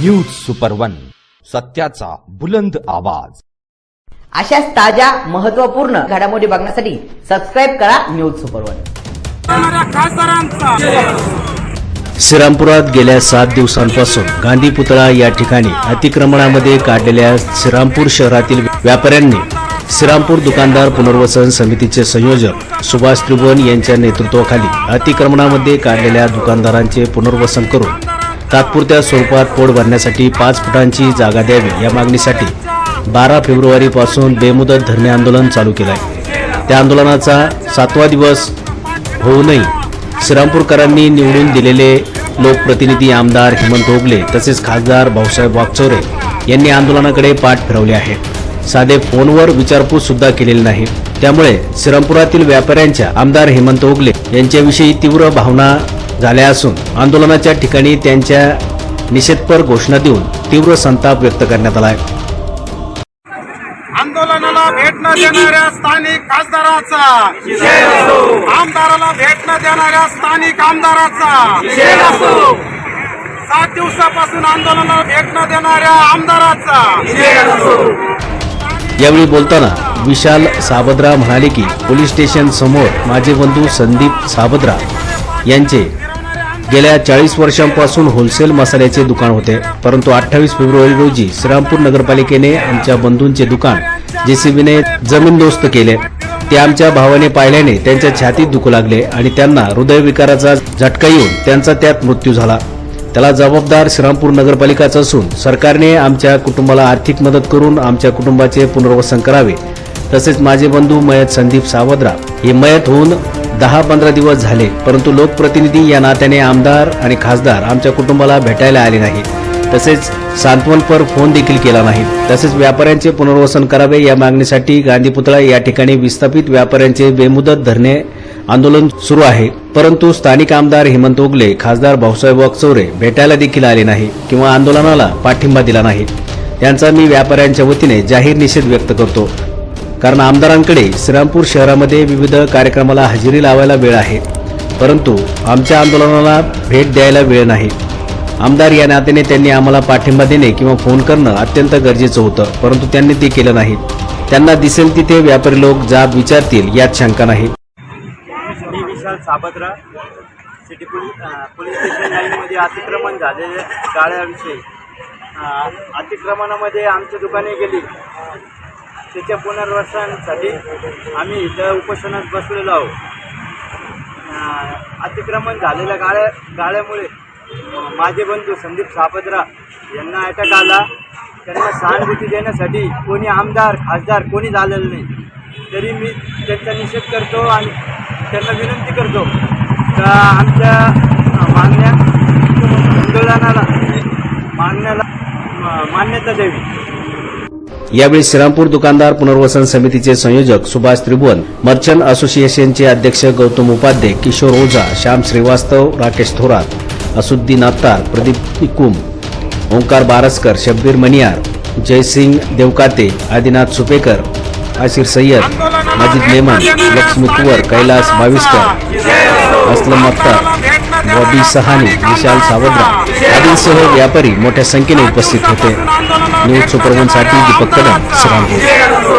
News super one सत्याचा बुलंद आवाज. अशाच ताज्या महत्त्वपूर्ण घडामोडी बघण्यासाठी सबस्क्राईब करा न्यूज सुपर वन श्रीरामपुरात गेल्या सात दिवसांपासून गांधी पुतळा या ठिकाणी अतिक्रमणामध्ये काढलेल्या श्रीरामपूर शहरातील व्यापाऱ्यांनी श्रीरामपूर दुकानदार पुनर्वसन समितीचे संयोजक सुभाष त्रिभुवन यांच्या नेतृत्वाखाली अतिक्रमणामध्ये काढलेल्या दुकानदारांचे पुनर्वसन करून तात्पुरत्या स्वरूपात पोट भरण्यासाठी पाच फुटांची जागा द्यावी या मागणीसाठी बारा फेब्रुवारीपासून बेमुदत धरणे आंदोलन चालू केलं आहे त्या आंदोलनाचा सातवा दिवस होऊनही श्रीरामपूरकरांनी निवडून दिलेले लोकप्रतिनिधी आमदार हेमंत ओगले तसेच खासदार भाऊसाहेब वागचौरे यांनी आंदोलनाकडे पाठ फिरवले आहे. साधे फोनवर विचारपूस सुद्धा केलेली नाही. त्यामुळे श्रीरामपुरातील व्यापाऱ्यांच्या आमदार हेमंत ओगले यांच्याविषयी तीव्र भावना झाल्या असून आंदोलनाच्या ठिकाणी त्यांच्या निषेधपर घोषणा देऊन तीव्र संताप व्यक्त करण्यात आला आहे. आंदोलनाला भेट न देणाऱ्या स्थानिक खासदाराचा. आमदाराला भेट न देणाऱ्या स्थानिक आमदाराचा. सात दिवसापासून आंदोलनाला भेट न देणाऱ्या आमदाराचा. यावेळी बोलताना विशाल साबद्रा म्हणाले की पोलीस स्टेशन समोर माझे बंधू संदीप साबद्रा यांचे गेल्या चाळीस वर्षांपासून होलसेल मसाल्याचे दुकान होते. परंतु अठ्ठावीस फेब्रुवारी रोजी श्रीरामपूर नगरपालिकेने आमच्या बंधूंचे दुकान जेसीबीने जमीनदोस्त केले. ते आमच्या भावाने पाहिल्याने त्यांच्या छातीत दुखू लागले आणि त्यांना हृदयविकाराचा झटका येऊन त्यांचा त्यात मृत्यू झाला. त्याला जबाबदार श्रीरामपूर नगरपालिकाच असून सरकारने आमच्या कुटुंबाला आर्थिक मदत करून आमच्या कुटुंबाचे पुनर्वसन करावे. तसेच माझे बंधू मयत संदीप सावद्रा हे मयत होऊन दहा पंधरा दिवस झाले परंतु लोकप्रतिनिधी या नात्याने आमदार आणि खासदार आमच्या कुटुंबाला भेटायला आले नाही तसेच सांत्वनपर फोन देखील केला नाही. तसेच व्यापाऱ्यांचे पुनर्वसन करावे या मागणीसाठी गांधी पुतळा या ठिकाणी विस्थापित व्यापाऱ्यांचे बेमुदत धरणे आंदोलन सुरू आहे. परंतु स्थानिक आमदार हेमंत ओगले खासदार भाऊसाहेब वाकचौरे भेटायला देखील आले नाही किंवा आंदोलनाला पाठिंबा दिला नाही. यांचा मी व्यापाऱ्यांच्या वतीने जाहीर निषेध व्यक्त करतो. कारण आमदारांकडे श्रीरामपूर शहरामध्ये विविध कार्यक्रमाला हजेरी लावायला वेळ आहे. परंतु आमच्या आंदोलनाला भेट द्यायला वेळ नाही. आमदार या नात्याने त्यांनी आम्हाला पाठिंबा देणे किंवा फोन करणं अत्यंत गरजेचं होतं. परंतु त्यांनी ते केलं नाही. त्यांना दिसेल तिथे व्यापारी लोक जाब विचारतील यात शंका नाही. मी Vishal Sabatra city police police police station लाईनमध्ये अतिक्रमण झालेल्या गाळ्याविषयी अतिक्रमणामध्ये आमची दुकाने गेली. त्याच्या पुनर्वसनासाठी आम्ही इथं उपोषणात बसलेलो आहोत. अतिक्रमण झालेल्या गाळ्या गाळ्यामुळे माझे बंधू संदीप सापत्रा यांना अटक आला. त्यांना सहानुभूती देण्यासाठी कोणी आमदार खासदार कोणी झालेलं नाही. तरी मी त्यांचा निषेध करतो आणि त्यांना विनंती करतो. का आमच्या मागण्या आंदोलनाला मागण्याला मान्यता द्यावी. यावेळी श्रीरामपूर दुकानदार पुनर्वसन समितीचे संयोजक सुभाष त्रिभुवन मर्चंट असोसिएशनचे अध्यक्ष गौतम उपाध्ये किशोर ओझा श्याम श्रीवास्तव राकेश थोरात असुद्दीन अत्तार प्रदीप इकुम ओंकार बारसकर शब्बीर मनियार जयसिंग देवकाते आदिनाथ सुपेकर आशिर सय्यद माजिद मेमन लक्ष्मी कुवर कैलास बाविस्कर असलम अख्तर बॉबी सहानी विशाल सावद्रा आदींसह व्यापारी मोठ्या संख्येने उपस्थित होते. न्यूज सुपरवनसाठी दीपक कदम श्रीरामपूर